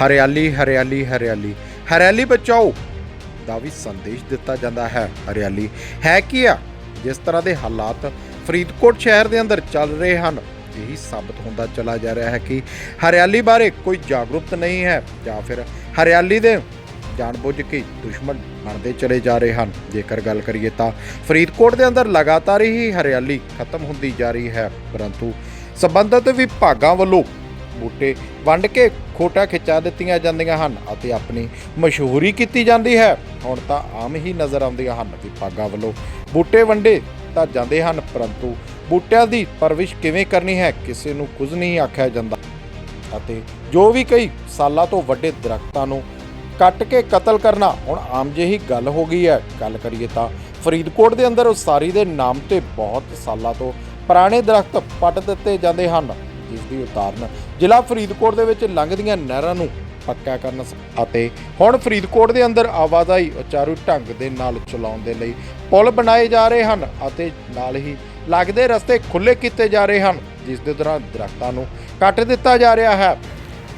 ਹਰਿਆਲੀ ਹਰਿਆਲੀ ਹਰਿਆਲੀ। ਹਰਿਆਲੀ ਬਚਾਓ ਦਾ ਵੀ ਸੰਦੇਸ਼ ਦਿੱਤਾ ਜਾਂਦਾ ਹੈ। ਹਰਿਆਲੀ ਹੈ ਕੀ ਆ? ਜਿਸ ਤਰ੍ਹਾਂ ਦੇ ਹਾਲਾਤ ਫਰੀਦਕੋਟ ਸ਼ਹਿਰ ਦੇ ਅੰਦਰ ਚੱਲ ਰਹੇ ਹਨ, ਇਹੀ ਸਾਬਤ ਹੁੰਦਾ ਚਲਾ ਜਾ ਰਿਹਾ ਹੈ ਕਿ ਹਰਿਆਲੀ ਬਾਰੇ ਕੋਈ ਜਾਗਰੂਕਤ ਨਹੀਂ ਹੈ ਜਾਂ ਫਿਰ ਹਰਿਆਲੀ ਦੇ ਜਾਣਬੁੱਝ ਕੇ ਦੁਸ਼ਮਣ ਬਣਦੇ ਚਲੇ ਜਾ ਰਹੇ ਹਨ। ਜੇਕਰ ਗੱਲ ਕਰੀਏ ਤਾਂ ਫਰੀਦਕੋਟ ਦੇ ਅੰਦਰ ਲਗਾਤਾਰ ਹੀ ਹਰਿਆਲੀ ਖਤਮ ਹੁੰਦੀ ਜਾ ਰਹੀ ਹੈ, ਪਰੰਤੂ ਸੰਬੰਧਿਤ ਵਿਭਾਗਾਂ ਵੱਲੋਂ ਬੂਟੇ ਵੰਡ ਕੇ ਖੋਟਾ ਖਿਚਾ ਦਿੱਤੀਆਂ ਜਾਂਦੀਆਂ ਹਨ ਅਤੇ ਆਪਣੀ ਮਸ਼ਹੂਰੀ ਕੀਤੀ ਜਾਂਦੀ ਹੈ। ਹੁਣ ਤਾਂ ਆਮ ਹੀ ਨਜ਼ਰ ਆਉਂਦੀਆਂ ਹਨ ਵਿਭਾਗਾਂ ਵੱਲੋਂ ਬੂਟੇ ਵੰਡੇ ਤਾਂ ਜਾਂਦੇ ਹਨ, ਪਰੰਤੂ ਬੂਟਿਆਂ ਦੀ ਪਰਵਿਸ਼ ਕਿਵੇਂ ਕਰਨੀ ਹੈ ਕਿਸੇ ਨੂੰ ਕੁਝ ਨਹੀਂ ਆਖਿਆ ਜਾਂਦਾ। ਅਤੇ ਜੋ ਵੀ ਕਈ ਸਾਲਾਂ ਤੋਂ ਵੱਡੇ ਦਰਖਤਾਂ ਨੂੰ ਕੱਟ ਕੇ ਕਤਲ ਕਰਨਾ ਹੁਣ ਆਮ ਜਿਹੀ ਗੱਲ ਹੋ ਗਈ ਹੈ। ਗੱਲ ਕਰੀਏ ਤਾਂ ਫਰੀਦਕੋਟ ਦੇ ਅੰਦਰ ਉਸਾਰੀ ਦੇ ਨਾਮ ਤੇ ਬਹੁਤ ਸਾਲਾਂ ਤੋਂ ਪੁਰਾਣੇ ਦਰਖਤ ਪੱਟ ਦਿੱਤੇ ਜਾਂਦੇ ਹਨ। ਜਿਸ ਦੀ ਉਦਾਹਰਨ ਜ਼ਿਲ੍ਹਾ ਫਰੀਦਕੋਟ ਦੇ ਵਿੱਚ ਲੰਘਦੀਆਂ ਨਹਿਰਾਂ ਨੂੰ ਪੱਕਾ ਕਰਨ ਅਤੇ ਹੁਣ ਫਰੀਦਕੋਟ ਦੇ ਅੰਦਰ ਆਵਾਜਾਈ ਉਚਾਰੂ ਢੰਗ ਦੇ ਨਾਲ ਚਲਾਉਣ ਦੇ ਲਈ ਪੁਲ ਬਣਾਏ ਜਾ ਰਹੇ ਹਨ ਅਤੇ ਨਾਲ ਹੀ ਲੱਗਦੇ ਰਸਤੇ ਖੁੱਲੇ ਕੀਤੇ ਜਾ ਰਹੇ ਹਨ, ਜਿਸ ਦੇ ਦੌਰਾਨ ਦਰਖਤਾਂ ਨੂੰ ਕੱਟ ਦਿੱਤਾ ਜਾ ਰਿਹਾ ਹੈ।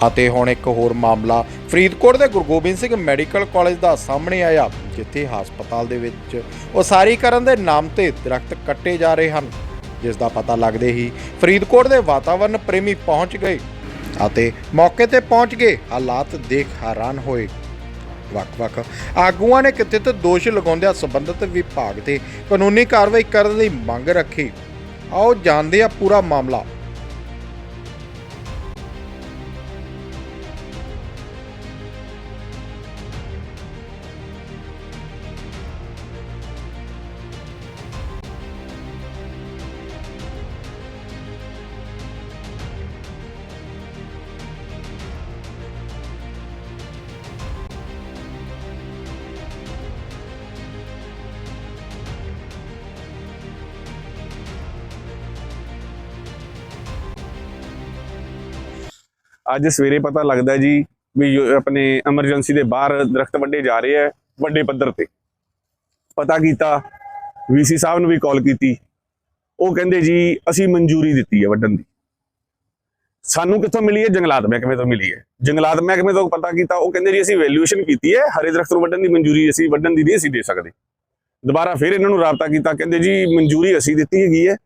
ਅਤੇ ਹੁਣ ਇੱਕ ਹੋਰ ਮਾਮਲਾ ਫਰੀਦਕੋਟ ਦੇ ਗੁਰੂ ਗੋਬਿੰਦ ਸਿੰਘ ਮੈਡੀਕਲ ਕਾਲਜ ਦਾ ਸਾਹਮਣੇ ਆਇਆ, ਜਿੱਥੇ ਹਸਪਤਾਲ ਦੇ ਵਿੱਚ ਉਸਾਰੀ ਕਰਨ ਦੇ ਨਾਮ ਤੇ ਦਰਖਤ ਕੱਟੇ ਜਾ ਰਹੇ ਹਨ। ਜਿਸ ਦਾ ਪਤਾ ਲੱਗਦੇ ਹੀ ਫਰੀਦਕੋਟ ਦੇ ਵਾਤਾਵਰਣ ਪ੍ਰੇਮੀ ਪਹੁੰਚ ਗਏ ਅਤੇ ਮੌਕੇ ਤੇ ਪਹੁੰਚ ਗਏ। ਹਾਲਾਤ ਦੇਖ ਹੈਰਾਨ ਹੋਏ। ਵੱਖ-ਵੱਖ ਆਗੂਆਂ ਨੇ ਕਥਿਤ ਦੋਸ਼ ਲਗਾਉਂਦਿਆਂ ਸੰਬੰਧਿਤ ਵਿਭਾਗ ਤੇ ਕਾਨੂੰਨੀ ਕਾਰਵਾਈ ਕਰਨ ਦੀ ਮੰਗ ਰੱਖੀ। ਆਓ ਜਾਣਦੇ ਆ ਪੂਰਾ ਮਾਮਲਾ। ਅੱਜ ਸਵੇਰੇ ਪਤਾ ਲੱਗਦਾ ਜੀ ਵੀ ਆਪਣੇ ਐਮਰਜੈਂਸੀ ਦੇ ਬਾਹਰ ਦਰਖਤ ਵੱਡੇ ਜਾ ਰਹੇ ਆ, ਵੱਡੇ ਪੱਧਰ ਤੇ। ਪਤਾ ਕੀਤਾ ਵੀਸੀ ਸਾਹਿਬ ਨੂੰ ਵੀ ਕਾਲ ਕੀਤੀ। ਉਹ ਕਹਿੰਦੇ ਜੀ, ਅਸੀਂ ਮਨਜ਼ੂਰੀ ਦਿੱਤੀ ਹੈ ਵੱਢਣ ਦੀ। ਸਾਨੂੰ ਕਿੱਥੋਂ ਮਿਲੀ ਹੈ? ਜੰਗਲਾਤ ਮਹਿਕਮੇ ਤੋਂ ਮਿਲੀ ਹੈ। ਜੰਗਲਾਤ ਮਹਿਕਮੇ ਤੋਂ ਪਤਾ ਕੀਤਾ, ਉਹ ਕਹਿੰਦੇ ਜੀ, ਅਸੀਂ ਵੈਲਿਊਏਸ਼ਨ ਕੀਤੀ ਹੈ। ਹਰੇ ਦਰਖਤ ਨੂੰ ਵੱਢਣ ਦੀ ਮਨਜ਼ੂਰੀ ਅਸੀਂ ਵੱਢਣ ਦੀ ਨਹੀਂ ਅਸੀਂ ਦੇ ਸਕਦੇ। ਦੁਬਾਰਾ ਫਿਰ ਇਹਨਾਂ ਨੂੰ ਰਾਬਤਾ ਕੀਤਾ, ਕਹਿੰਦੇ ਜੀ, ਮਨਜ਼ੂਰੀ ਅਸੀਂ ਦਿੱਤੀ ਹੈਗੀ ਹੈ।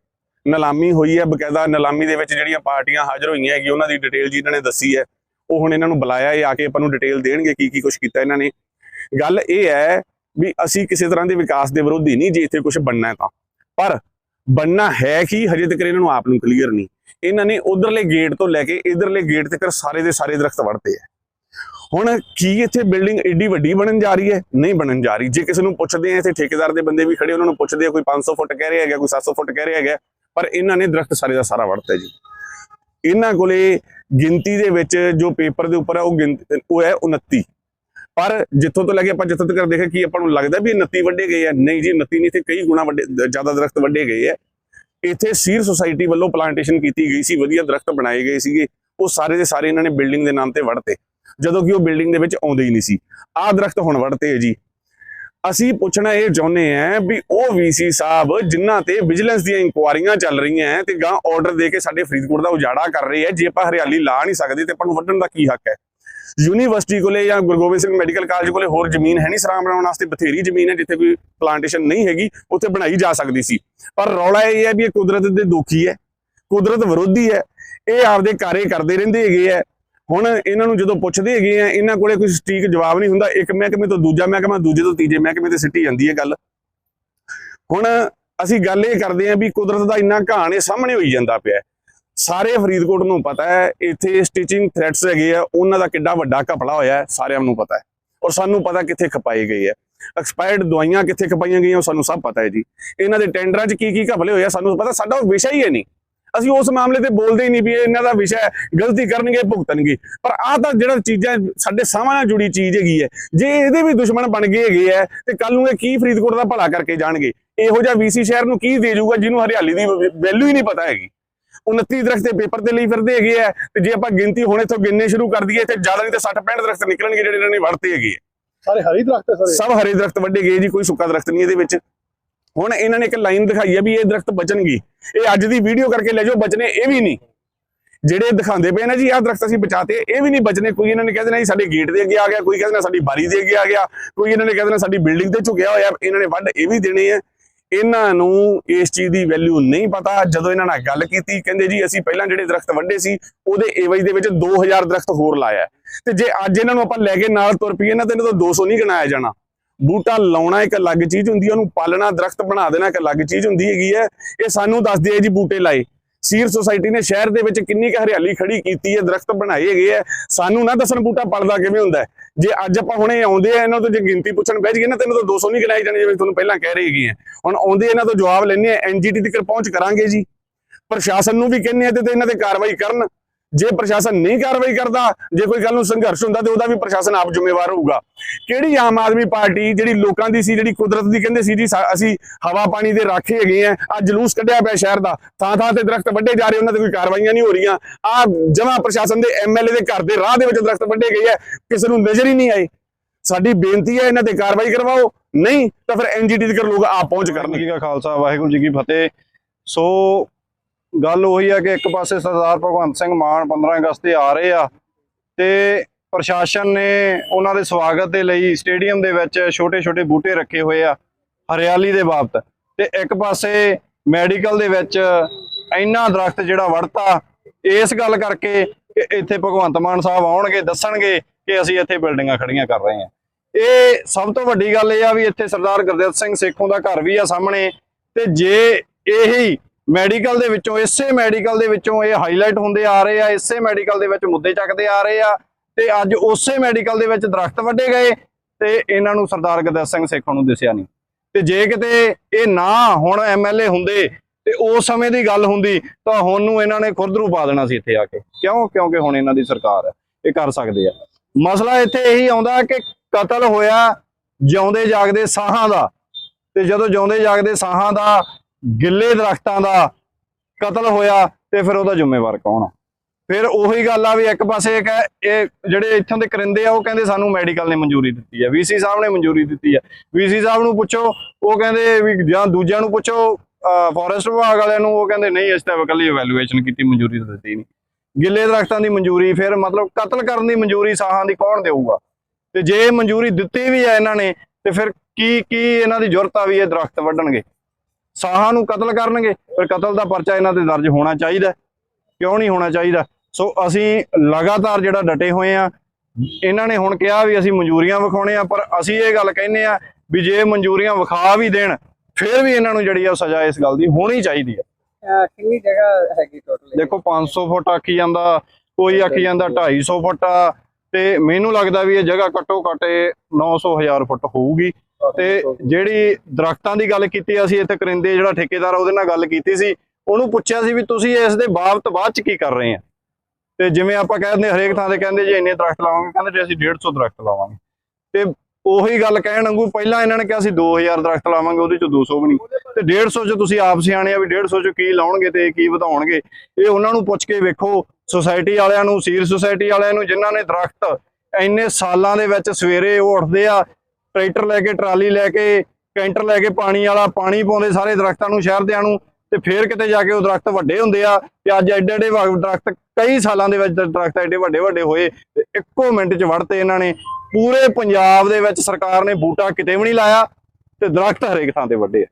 ਨਿਲਾਮੀ ਹੋਈ ਹੈ, ਬਕਾਇਦਾ ਨਿਲਾਮੀ ਦੇ ਵਿੱਚ ਜਿਹੜੀਆਂ ਪਾਰਟੀਆਂ ਹਾਜ਼ਰ ਹੋਈਆਂ ਹੈਗੀ ਉਹਨਾਂ ਦੀ ਡਿਟੇਲ ਜੀ ਇਹਨਾਂ ਨੇ ਦੱਸੀ ਹੈ। ਉਹ ਹੁਣ ਇਹਨਾਂ ਨੂੰ ਬੁਲਾਇਆ ਹੈ ਆ ਕੇ ਆਪਾਂ ਨੂੰ ਡਿਟੇਲ ਦੇਣਗੇ ਕੀ ਕੀ ਕੁਝ ਕੀਤਾ ਇਹਨਾਂ ਨੇ। ਗੱਲ ਇਹ ਹੈ ਵੀ ਅਸੀਂ ਕਿਸੇ ਤਰ੍ਹਾਂ ਦੇ ਵਿਕਾਸ ਦੇ ਵਿਰੋਧੀ ਨਹੀਂ, ਜੇ ਇੱਥੇ ਕੁਝ ਬਣਨਾ ਤਾਂ। ਪਰ ਬਣਨਾ ਹੈ ਕੀ, ਹਜੇ ਤੱਕ ਇਹਨਾਂ ਨੂੰ ਆਪ ਨੂੰ ਕਲੀਅਰ ਨਹੀਂ। ਇਹਨਾਂ ਨੇ ਉਧਰਲੇ ਗੇਟ ਤੋਂ ਲੈ ਕੇ ਇਧਰਲੇ ਗੇਟ ਤੱਕ ਸਾਰੇ ਦੇ ਸਾਰੇ ਦਰਖਤ ਵੜਤੇ ਆ ਹੁਣ ਕੀ ਇੱਥੇ ਬਿਲਡਿੰਗ ਏਡੀ ਵੱਡੀ ਬਣਨ ਜਾ ਰਹੀ ਹੈ? ਨਹੀਂ ਬਣਨ ਜਾ ਰਹੀ। ਜੇ ਕਿਸੇ ਨੂੰ ਪੁੱਛਦੇ ਆ, ਇੱਥੇ ਠੇਕੇਦਾਰ ਦੇ ਬੰਦੇ ਵੀ ਖੜੇ, ਉਹਨਾਂ ਨੂੰ ਪੁੱਛਦੇ ਆ, ਕੋਈ 500 ਫੁੱਟ ਕਹਿ ਰਿਹਾ ਹੈਗਾ, ਕੋਈ 700 ਫੁੱਟ ਕਹਿ ਰਿਹਾ ਹੈਗਾ ਪਰ ਇਹਨਾਂ ਨੇ ਦਰਖਤ ਸਾਰੇ ਦਾ ਸਾਰਾ ਵੜਤਾ ਜੀ। ਇਹਨਾਂ ਕੋਲੇ ਗਿਣਤੀ ਦੇ ਵਿੱਚ ਜੋ ਪੇਪਰ ਦੇ ਉੱਪਰ ਹੈ ਉਹ ਗਿਣਤੀ ਉਹ ਹੈ 29 ਪਰ ਜਿੱਥੋਂ ਤੋਂ ਲੱਗੇ ਆਪਾਂ ਜਿੱਥੋਂ ਤੱਕ ਦੇਖਿਆ ਕਿ ਆਪਾਂ ਨੂੰ ਲੱਗਦਾ ਵੀ ਇਹ 29 ਵੱਡੇ ਗਏ ਆ। ਨਹੀਂ ਜੀ 29 ਨਹੀਂ ਤੇ ਕਈ ਗੁਣਾ ਵੱਡੇ ਜ਼ਿਆਦਾ ਦਰਖਤ ਵੱਡੇ ਗਏ ਆ। ਇੱਥੇ ਸੀਰ ਸੁਸਾਇਟੀ ਵੱਲੋਂ ਪਲਾਂਟੇਸ਼ਨ ਕੀਤੀ ਗਈ ਸੀ, ਵਧੀਆ ਦਰਖਤ ਬਣਾਏ ਗਏ ਸੀਗੇ। ਉਹ ਸਾਰੇ ਦੇ ਸਾਰੇ ਇਹਨਾਂ ਨੇ ਬਿਲਡਿੰਗ ਦੇ ਨਾਮ ਤੇ ਵੜਤੇ ਜਦੋਂ ਕਿ ਉਹ ਬਿਲਡਿੰਗ ਦੇ ਵਿੱਚ ਆਉਂਦੇ ਹੀ ਨਹੀਂ ਸੀ। ਆਹ ਦਰਖਤ ਹੁਣ ਵੜਤੇ ਹੈ ਜੀ। ਅਸੀਂ ਪੁੱਛਣਾ ਇਹ ਚਾਹੁੰਦੇ ਆਂ ਵੀ ਉਹ ਵੀਸੀ ਸਾਹਿਬ ਜਿਨ੍ਹਾਂ ਤੇ ਵਿਜੀਲੈਂਸ ਦੀਆਂ ਇਨਕੁਆਰੀਆਂ ਚੱਲ ਰਹੀਆਂ ਹੈ ਤੇ ਗਾਂ ਆਰਡਰ ਦੇ ਕੇ ਸਾਡੇ ਫਰੀਦਕੋਟ ਦਾ ਉਜਾੜਾ ਕਰ ਰਹੇ ਆ ਜੇ ਆਪਾਂ ਹਰਿਆਲੀ ਲਾ ਨਹੀਂ ਸਕਦੇ ਤੇ ਆਪਾਂ ਨੂੰ ਵੱਢਣ ਦਾ ਕੀ ਹੱਕ ਹੈ? ਯੂਨੀਵਰਸਿਟੀ ਕੋਲੇ ਜਾਂ ਗੁਰੂ ਗੋਬਿੰਦ ਸਿੰਘ ਮੈਡੀਕਲ ਕਾਲਜ ਕੋਲੇ ਹੋਰ ਜ਼ਮੀਨ ਹੈ ਨਹੀਂ ਸਰਾਂ ਬਣਾਉਣ ਵਾਸਤੇ ਬਥੇਰੀ ਜ਼ਮੀਨ ਹੈ, ਜਿੱਥੇ ਕੋਈ ਪਲਾਂਟੇਸ਼ਨ ਨਹੀਂ ਹੈਗੀ, ਉੱਥੇ ਬਣਾਈ ਜਾ ਸਕਦੀ ਸੀ। ਪਰ ਰੌਲਾ ਇਹ ਹੈ ਵੀ ਇਹ ਕੁਦਰਤ ਦੇ ਦੋਖੀ ਹੈ, ਕੁਦਰਤ ਵਿਰੋਧੀ ਹੈ, ਇਹ ਆਪਦੇ ਕਾਰੇ ਕਰਦੇ ਰਹਿੰਦੇ ਹੈਗੇ ਆ ਹੁਣ ਇਹਨਾਂ ਨੂੰ ਜਦੋਂ ਪੁੱਛਦੇ ਹੈਗੇ ਆ, ਇਹਨਾਂ ਕੋਲੇ ਕੋਈ ਸਟੀਕ ਜਵਾਬ ਨਹੀਂ ਹੁੰਦਾ। ਇੱਕ ਮਹਿਕਮੇ ਤੋਂ ਦੂਜਾ ਮਹਿਕਮਾ, ਦੂਜੇ ਤੋਂ ਤੀਜੇ ਮਹਿਕਮੇ ਤੇ ਸਿੱਟੀ ਜਾਂਦੀ ਹੈ ਗੱਲ। ਹੁਣ ਅਸੀਂ ਗੱਲ ਇਹ ਕਰਦੇ ਹਾਂ ਵੀ ਕੁਦਰਤ ਦਾ ਇੰਨਾ ਘਾਣ ਇਹ ਸਾਹਮਣੇ ਹੋਈ ਜਾਂਦਾ ਪਿਆ ਸਾਰੇ ਫਰੀਦਕੋਟ ਨੂੰ ਪਤਾ ਹੈ, ਇੱਥੇ ਸਟਿਚਿੰਗ ਥ੍ਰੈਡਸ ਹੈਗੇ ਆ, ਉਹਨਾਂ ਦਾ ਕਿੱਡਾ ਵੱਡਾ ਘਪਲਾ ਹੋਇਆ ਸਾਰਿਆਂ ਨੂੰ ਪਤਾ ਹੈ। ਔਰ ਸਾਨੂੰ ਪਤਾ ਕਿੱਥੇ ਖਪਾਈ ਗਏ ਹੈ। ਐਕਸਪਾਇਰਡ ਦਵਾਈਆਂ ਕਿੱਥੇ ਖਪਾਈਆਂ ਗਈਆਂ, ਉਹ ਸਾਨੂੰ ਸਭ ਪਤਾ ਹੈ ਜੀ। ਇਹਨਾਂ ਦੇ ਟੈਂਡਰਾਂ 'ਚ ਕੀ ਕੀ ਘਪਲੇ ਹੋਏ ਆ, ਸਾਨੂੰ ਪਤਾ, ਸਾਡਾ ਉਹ ਵਿਸ਼ਾ ਹੀ ਹੈ ਨਹੀਂ। ਅਸੀਂ ਉਸ ਮਾਮਲੇ ਤੇ ਬੋਲਦੇ ਹੀ ਨਹੀਂ ਵੀ ਇਹ ਇਹਨਾਂ ਦਾ ਵਿਸ਼ਾ ਹੈ ਗਲਤੀ ਕਰਨਗੇ ਭੁਗਤਣਗੇ। ਪਰ ਆਹ ਤਾਂ ਜਿਹੜਾ ਚੀਜ਼ਾਂ ਸਾਡੇ ਸਾਹਮਣੇ ਨਾਲ ਜੁੜੀ ਚੀਜ਼ ਹੈਗੀ ਹੈ ਜੇ ਇਹਦੇ ਵੀ ਦੁਸ਼ਮਣ ਬਣ ਗਏ ਹੈਗੇ ਆ ਤੇ ਕੱਲ ਨੂੰ ਇਹ ਕੀ ਫਰੀਦਕੋਟ ਦਾ ਭਲਾ ਕਰਕੇ ਜਾਣਗੇ? ਇਹੋ ਜਿਹਾ ਵੀਸੀ ਸ਼ਹਿਰ ਨੂੰ ਕੀ ਦੇ ਜਾਊਗਾ ਜਿਹਨੂੰ ਹਰਿਆਲੀ ਦੀ ਵੈਲਿਊ ਹੀ ਨਹੀਂ ਪਤਾ ਹੈਗੀ? 29 ਦਰਖਤ ਦੇ ਪੇਪਰ ਤੇ ਲਈ ਫਿਰਦੇ ਹੈਗੇ ਆ ਤੇ ਜੇ ਆਪਾਂ ਗਿਣਤੀ ਹੁਣ ਇੱਥੋਂ ਗਿਣਨੇ ਸ਼ੁਰੂ ਕਰ ਦਈਏ ਤੇ ਜ਼ਿਆਦਾ ਨਹੀਂ ਤੇ 60 65 ਦਰਖਤ ਨਿਕਲਣਗੇ ਜਿਹੜੇ ਇਹਨਾਂ ਨੇ ਵੜਤੇ ਹੈਗੇ। ਸਾਰੇ ਹਰੀ ਦਰਖਤ ਹੈ ਸਾਰੇ? ਸਭ ਹਰੇ ਦਰਖਤ ਵੱਡੇ ਗਏ ਜੀ ਕੋਈ ਸੁੱਕਾ ਦਰਖਤ ਨਹੀਂ ਇਹਦੇ ਵਿੱਚ। ਹੁਣ ਇਹਨਾਂ ਨੇ ਇੱਕ ਲਾਈਨ ਦਿਖਾਈ ਹੈ ਵੀ ਇਹ ਦਰਖਤ ਬਚਣਗੇ। ਇਹ ਅੱਜ ਦੀ ਵੀਡੀਓ ਕਰਕੇ ਲੈ ਜਾਓ ਬਚਨੇ ਇਹ ਵੀ ਨਹੀਂ। ਜਿਹੜੇ ਦਿਖਾਉਂਦੇ ਪਏ ਨੇ ਜੀ, ਆਹ ਦਰਖਤ ਅਸੀਂ ਬਚਾਤੇ, ਇਹ ਵੀ ਨਹੀਂ ਬਚਨੇ ਕੋਈ ਇਹਨਾਂ ਨੇ ਕਹਿ ਦੇਣਾ ਸਾਡੇ ਗੇਟ ਦੇ ਅੱਗੇ ਆ ਗਿਆ, ਕੋਈ ਕਹਿ ਦੇਣਾ ਸਾਡੀ ਬਾਰੀ ਦੇ ਅੱਗੇ ਆ ਗਿਆ, ਕੋਈ ਇਹਨਾਂ ਨੇ ਕਹਿ ਦੇਣਾ ਸਾਡੀ ਬਿਲਡਿੰਗ ਤੇ ਝੁਕਿਆ ਹੋਇਆ, ਇਹਨਾਂ ਨੇ ਵੱਢ ਇਹ ਵੀ ਦੇਣੇ ਆ। ਇਹਨਾਂ ਨੂੰ ਇਸ ਚੀਜ਼ ਦੀ ਵੈਲਿਊ ਨਹੀਂ ਪਤਾ। ਜਦੋਂ ਇਹਨਾਂ ਨਾਲ ਗੱਲ ਕੀਤੀ, ਕਹਿੰਦੇ ਜੀ, ਅਸੀਂ ਪਹਿਲਾਂ ਜਿਹੜੇ ਦਰਖਤ ਵੱਢੇ ਸੀ, ਉਹਦੇ ਏਵਜ ਦੇ ਵਿੱਚ 2000 ਦਰਖਤ ਹੋਰ ਲਾਇਆ। ਤੇ ਜੇ ਅੱਜ ਇਹਨਾਂ ਨੂੰ ਆਪਾਂ ਲੈ ਕੇ ਨਾਲ ਤੁਰ ਪਈਏ ਨਾ, ਤੇ ਇਹਨਾਂ ਤੋਂ 200 ਨਹੀਂ ਗਣਾਇਆ ਜਾਣਾ। ਬੂਟਾ ਲਾਉਣਾ ਇੱਕ ਅਲੱਗ ਚੀਜ਼ ਹੁੰਦੀ ਹੈ, ਉਹਨੂੰ ਪਾਲਣਾ, ਦਰਖਤ ਬਣਾ ਦੇਣਾ ਇੱਕ ਅਲੱਗ ਚੀਜ਼ ਹੁੰਦੀ ਹੈਗੀ ਹੈ। ਇਹ ਸਾਨੂੰ ਦੱਸਦੇ ਆ ਜੀ ਬੂਟੇ ਲਾਏ। ਸੀਰ ਸੁਸਾਇਟੀ ਨੇ ਸ਼ਹਿਰ ਦੇ ਵਿੱਚ ਕਿੰਨੀ ਕੁ ਹਰਿਆਲੀ ਖੜੀ ਕੀਤੀ ਹੈ, ਦਰਖਤ ਬਣਾਏ ਹੈਗੇ ਆ ਸਾਨੂੰ ਨਾ ਦੱਸਣ ਬੂਟਾ ਪਲਦਾ ਕਿਵੇਂ ਹੁੰਦਾ ਜੇ ਅੱਜ ਆਪਾਂ ਹੁਣੇ ਆਉਂਦੇ ਆ ਇਹਨਾਂ ਤੋਂ ਜੇ ਗਿਣਤੀ ਪੁੱਛਣ ਬਹਿ ਜਾਈਏ ਨਾ ਤੈਨੂੰ ਤਾਂ 200 ਨਹੀਂ ਗਿਣਾਈ ਜਾਣੀ, ਜਿਵੇਂ ਤੁਹਾਨੂੰ ਪਹਿਲਾਂ ਕਹਿ ਰਹੇ ਹੈਗੇ ਆ ਹੁਣ ਆਉਂਦੇ ਇਹਨਾਂ ਤੋਂ ਜਵਾਬ ਲੈਣੇ ਆ ਐਨਜੀਟੀ ਤੱਕ ਪਹੁੰਚ ਕਰਾਂਗੇ ਜੀ। ਪ੍ਰਸ਼ਾਸਨ ਨੂੰ ਵੀ ਕਹਿੰਨੇ ਆ ਤੇ ਇਹਨਾਂ ਤੇ ਕਾਰਵਾਈ ਕਰਨ। ਜੇ ਪ੍ਰਸ਼ਾਸਨ ਨਹੀਂ ਕਾਰਵਾਈ ਕਰਦਾ, ਜੇ ਕੋਈ ਗੱਲ ਨੂੰ ਸੰਘਰਸ਼ ਹੁੰਦਾ, ਤੇ ਉਹਦਾ ਵੀ ਪ੍ਰਸ਼ਾਸਨ ਆਪ ਜ਼ਿੰਮੇਵਾਰ ਹੋਊਗਾ। ਕਿਹੜੀ ਆਮ ਆਦਮੀ ਪਾਰਟੀ, ਜਿਹੜੀ ਲੋਕਾਂ ਦੀ ਸੀ, ਜਿਹੜੀ ਕੁਦਰਤ ਦੀ ਕਹਿੰਦੇ ਸੀ, ਜੀ ਅਸੀਂ ਹਵਾ ਪਾਣੀ ਦੇ ਰਾਖੇ ਹੈਗੇ ਆ ਆ ਜਲੂਸ ਕੱਢਿਆ ਪਿਆ ਸ਼ਹਿਰ ਦਾ ਥਾਂ ਥਾਂ ਤੇ ਦਰਖਤ ਵੱਢੇ ਜਾ ਰਹੇ, ਉਹਨਾਂ ਤੇ ਕੋਈ ਕਾਰਵਾਈਆਂ ਨਹੀਂ ਹੋ ਰਹੀਆਂ। ਆ ਜਮਾ ਪ੍ਰਸ਼ਾਸਨ ਦੇ ਐਮਐਲਏ ਦੇ ਘਰ ਦੇ ਰਾਹ ਦੇ ਵਿੱਚ ਦਰਖਤ ਵੱਢੇ ਗਏ ਆ, ਕਿਸੇ ਨੂੰ ਨਜ਼ਰ ਹੀ ਨਹੀਂ ਆਏ। ਸਾਡੀ ਬੇਨਤੀ ਹੈ ਇਹਨਾਂ ਤੇ ਕਾਰਵਾਈ ਕਰਵਾਓ, ਨਹੀਂ ਤਾਂ ਫਿਰ ਐਨਜੀਟੀ ਦੇ ਲੋਕ ਆਪ ਪਹੁੰਚ ਕਰਨਗੇ। ਖਾਲਸਾ ਵਾਹਿਗੁਰੂ ਜੀ ਕੀ ਫਤਿਹ। ਸੋ ਗੱਲ ਉਹੀ ਆ ਕਿ ਇੱਕ ਪਾਸੇ ਸਰਦਾਰ ਭਗਵੰਤ ਸਿੰਘ ਮਾਨ 15 ਅਗਸਤ ਤੇ ਆ ਰਹੇ ਆ ਤੇ ਪ੍ਰਸ਼ਾਸਨ ਨੇ ਉਹਨਾਂ ਦੇ ਸਵਾਗਤ ਦੇ ਲਈ ਸਟੇਡੀਅਮ ਦੇ ਵਿੱਚ ਛੋਟੇ-ਛੋਟੇ ਬੂਟੇ ਰੱਖੇ ਹੋਏ ਆ ਹਰਿਆਲੀ ਦੇ ਬਾਬਤ। ਤੇ ਇੱਕ ਪਾਸੇ ਮੈਡੀਕਲ ਦੇ ਵਿੱਚ ਇੰਨਾ ਦਰਖਤ ਜਿਹੜਾ ਵੜਤਾ, ਇਸ ਗੱਲ ਕਰਕੇ ਕਿ ਇੱਥੇ ਭਗਵੰਤ ਮਾਨ ਸਾਹਿਬ ਆਉਣਗੇ, ਦੱਸਣਗੇ ਕਿ ਅਸੀਂ ਇੱਥੇ ਬਿਲਡਿੰਗਾਂ ਖੜੀਆਂ ਕਰ ਰਹੇ ਹਾਂ ਇਹ ਸਭ ਤੋਂ ਵੱਡੀ ਗੱਲ ਇਹ ਆ ਵੀ ਇੱਥੇ ਸਰਦਾਰ ਗੁਰਦੇਵ ਸਿੰਘ ਸੇਖੋਂ ਦਾ ਘਰ ਵੀ ਆ ਸਾਹਮਣੇ ਤੇ ਜੇ ਇਹੀ ਮੈਡੀਕਲ ਦੇ ਵਿੱਚੋਂ, ਇਸੇ ਮੈਡੀਕਲ ਦੇ ਵਿੱਚੋਂ ਇਹ ਹਾਈਲਾਈਟ ਹੁੰਦੇ ਆ ਰਹੇ ਆ, ਇਸੇ ਮੈਡੀਕਲ ਦੇ ਵਿੱਚ ਮੁੱਦੇ ਚੱਕਦੇ ਆ ਰਹੇ ਆ, ਤੇ ਅੱਜ ਉਸੇ ਮੈਡੀਕਲ ਦੇ ਵਿੱਚ ਦਰਖਤ ਵੱਢੇ ਗਏ, ਤੇ ਇਹਨਾਂ ਨੂੰ ਸਰਦਾਰ ਗੁਰਦੇਵ ਸਿੰਘ ਸੇਖੋਂ ਨੂੰ ਦਿਸਿਆ ਨਹੀਂ। ਤੇ ਜੇ ਕਿਤੇ ਇਹ ਨਾ ਹੁਣ ਐਮਐਲਏ ਹੁੰਦੇ, ਤੇ ਉਸ ਸਮੇਂ ਦੀ ਗੱਲ ਹੁੰਦੀ, ਤਾਂ ਹੁਣ ਨੂੰ ਇਹਨਾਂ ਨੇ ਖੁਰਦਰੂ ਪਾ ਦੇਣਾ ਸੀ ਇੱਥੇ ਆ ਕੇ। ਕਿਉਂ? ਕਿਉਂਕਿ ਹੁਣ ਇਹਨਾਂ ਦੀ ਸਰਕਾਰ ਹੈ, ਇਹ ਕਰ ਸਕਦੇ ਆ। ਮਸਲਾ ਇੱਥੇ ਇਹੀ ਆਉਂਦਾ ਕਿ ਕਤਲ ਹੋਇਆ, ਜਿਉਂਦੇ ਜਾਗਦੇ ਸਾਹਾਂ ਦਾ। ਤੇ ਜਦੋਂ ਜਿਉਂਦੇ ਜਾਗਦੇ ਸਾਹਾਂ ਦਾ ਗਿੱਲੇ ਦਰਖਤਾਂ ਦਾ ਕਤਲ ਹੋਇਆ ਤੇ ਫਿਰ ਉਹਦਾ ਜ਼ਿੰਮੇਵਾਰ ਕੌਣ ਆ? ਫਿਰ ਉਹੀ ਗੱਲ ਆ ਵੀ ਇੱਕ ਪਾਸੇ ਇੱਕ ਇਹ ਜਿਹੜੇ ਇੱਥੋਂ ਦੇ ਕਰਿੰਦੇ ਆ, ਉਹ ਕਹਿੰਦੇ ਸਾਨੂੰ ਮੈਡੀਕਲ ਨੇ ਮਨਜ਼ੂਰੀ ਦਿੱਤੀ ਹੈ ਵੀਸੀ ਸਾਹਿਬ ਨੇ ਮਨਜ਼ੂਰੀ ਦਿੱਤੀ ਹੈ ਵੀਸੀ ਸਾਹਿਬ ਨੂੰ ਪੁੱਛੋ, ਉਹ ਕਹਿੰਦੇ ਵੀ ਜਾਂ ਦੂਜਿਆਂ ਨੂੰ ਪੁੱਛੋ ਫੋਰੈਸਟ ਵਿਭਾਗ ਵਾਲਿਆਂ ਨੂੰ, ਉਹ ਕਹਿੰਦੇ ਨਹੀਂ ਇਸ ਤਾਂ ਇਕੱਲੀ ਇਵੈਲੂਏਸ਼ਨ ਕੀਤੀ, ਮਨਜ਼ੂਰੀ ਤਾਂ ਦਿੱਤੀ ਨਹੀਂ। ਗਿੱਲੇ ਦਰਖਤਾਂ ਦੀ ਮਨਜ਼ੂਰੀ, ਫਿਰ ਮਤਲਬ ਕਤਲ ਕਰਨ ਦੀ ਮਨਜ਼ੂਰੀ ਸਾਹਾਂ ਦੀ ਕੌਣ ਦੇਊਗਾ? ਤੇ ਜੇ ਮਨਜ਼ੂਰੀ ਦਿੱਤੀ ਵੀ ਹੈ ਇਹਨਾਂ ਨੇ, ਤੇ ਫਿਰ ਕੀ ਕੀ ਇਹਨਾਂ ਦੀ ਜ਼ਰੂਰਤ ਆ ਵੀ ਇਹ ਦਰਖਤ ਵੱਢਣਗੇ? ਸਾਹਾਂ ਨੂੰ ਕਤਲ ਕਰਨਗੇ ਫਿਰ ਕਤਲ ਦਾ ਪਰਚਾ ਇਹਨਾਂ ਤੇ ਦਰਜ ਹੋਣਾ ਚਾਹੀਦਾ। ਕਿਉਂ ਨਹੀਂ ਹੋਣਾ ਚਾਹੀਦਾ? ਸੋ ਅਸੀਂ ਲਗਾਤਾਰ ਜਿਹੜਾ ਡਟੇ ਹੋਏ ਆ ਇਹਨਾਂ ਨੇ ਹੁਣ ਕਿਹਾ ਵੀ ਅਸੀਂ ਮਨਜ਼ੂਰੀਆਂ ਵਿਖਾਉਣੇ ਆ ਪਰ ਅਸੀਂ ਇਹ ਗੱਲ ਕਹਿੰਦੇ ਆ ਵੀ ਜੇ ਮਨਜ਼ੂਰੀਆਂ ਵਿਖਾ ਵੀ ਦੇਣ ਫਿਰ ਵੀ ਇਹਨਾਂ ਨੂੰ ਜਿਹੜੀ ਆ ਸਜ਼ਾ ਇਸ ਗੱਲ ਦੀ ਹੋਣੀ ਚਾਹੀਦੀ ਅਹ ਕਿੰਨੀ ਜਗ੍ਹਾ ਹੈਗੀ ਟੋਟਲ ਦੇਖੋ 500 ਫੁੱਟ ਆਖੀ ਜਾਂਦਾ ਕੋਈ ਆਖੀ ਜਾਂਦਾ 250 ਫੁੱਟ ਆ ਤੇ ਮੈਨੂੰ ਲੱਗਦਾ ਵੀ ਇਹ ਜਗ੍ਹਾ ਘੱਟੋ ਘੱਟ 900 ਹਜ਼ਾਰ ਫੁੱਟ ਹੋਊਗੀ। ਤੇ ਜਿਹੜੀ ਦਰਖਤਾਂ ਦੀ ਗੱਲ ਕੀਤੀ ਅਸੀਂ ਇੱਥੇ ਕਰਿੰਦੇ ਜਿਹੜਾ ਠੇਕੇਦਾਰ ਉਹਦੇ ਨਾਲ ਗੱਲ ਕੀਤੀ ਸੀ। ਉਹਨੂੰ ਪੁੱਛਿਆ ਸੀ ਵੀ ਤੁਸੀਂ ਇਸ ਦੇ ਬਾਬਤ ਬਾਅਦ ਚ ਕੀ ਕਰ ਰਹੇ ਆ? ਤੇ ਜਿਵੇਂ ਆਪਾਂ ਕਹਿੰਦੇ ਹਰੇਕ ਥਾਂ ਤੇ ਕਹਿੰਦੇ ਜੇ ਇੰਨੇ ਦਰਖਤ ਲਾਵਾਂਗੇ, ਕਹਿੰਦੇ ਜੇ ਅਸੀਂ 150 ਦਰਖਤ ਲਾਵਾਂਗੇ। ਤੇ ਉਹੀ ਗੱਲ ਕਹਿਣ ਵਾਂਗੂ ਪਹਿਲਾਂ ਇਹਨਾਂ ਨੇ ਕਿਹਾ ਸੀ 2000 ਦਰਖਤ ਲਾਵਾਂਗੇ, ਉਹਦੇ ਚੋਂ 200 ਵੀ ਨਹੀਂ। ਤੇ 150 ਚ ਤੁਸੀਂ ਆਪ ਸਿਆਣੇ ਆ ਵੀ 150 ਚ ਕੀ ਲਾਉਣਗੇ ਤੇ ਕੀ ਵਧਾਉਣਗੇ? ਇਹ ਉਹਨਾਂ ਨੂੰ ਪੁੱਛ ਕੇ ਵੇਖੋ ਸੁਸਾਇਟੀ ਵਾਲਿਆਂ ਨੂੰ ਸੀਰ ਸੁਸਾਇਟੀ ਵਾਲਿਆਂ ਨੂੰ, ਜਿਨ੍ਹਾਂ ਨੇ ਦਰਖਤ ਇੰਨੇ ਸਾਲਾਂ ਦੇ ਵਿੱਚ ਸਵੇਰੇ ਉਹ ਉੱਠਦੇ ਆ ਟਰੈਕਟਰ ਲੈ ਕੇ, ਟਰਾਲੀ ਲੈ ਕੇ, ਕੈਂਟਰ ਲੈ ਕੇ ਪਾਣੀ ਵਾਲਾ, ਪਾਣੀ ਪਾਉਂਦੇ ਸਾਰੇ ਦਰਖਤਾਂ ਨੂੰ, ਸ਼ਹਿਰਦਿਆਂ ਨੂੰ ਤੇ ਫੇਰ ਕਿਤੇ ਜਾ ਕੇ ਉਹ ਦਰਖਤ ਵੱਡੇ ਹੁੰਦੇ ਆ ਤੇ ਅੱਜ ਐਡੇ ਐਡੇ ਵਾ- ਦਰਖਤ ਕਈ ਸਾਲਾਂ ਦੇ ਵਿੱਚ ਦਰਖਤ ਐਡੇ ਵੱਡੇ ਵੱਡੇ ਹੋਏ ਤੇ ਇੱਕੋ ਮਿੰਟ 'ਚ ਵੜਤੇ ਇਹਨਾਂ ਨੇ। ਪੂਰੇ ਪੰਜਾਬ ਦੇ ਵਿੱਚ ਸਰਕਾਰ ਨੇ ਬੂਟਾ ਕਿਤੇ ਵੀ ਨਹੀਂ ਲਾਇਆ ਤੇ ਦਰਖਤ ਹਰੇਕ ਥਾਂ ਤੇ ਵੱਡੇ ਆ।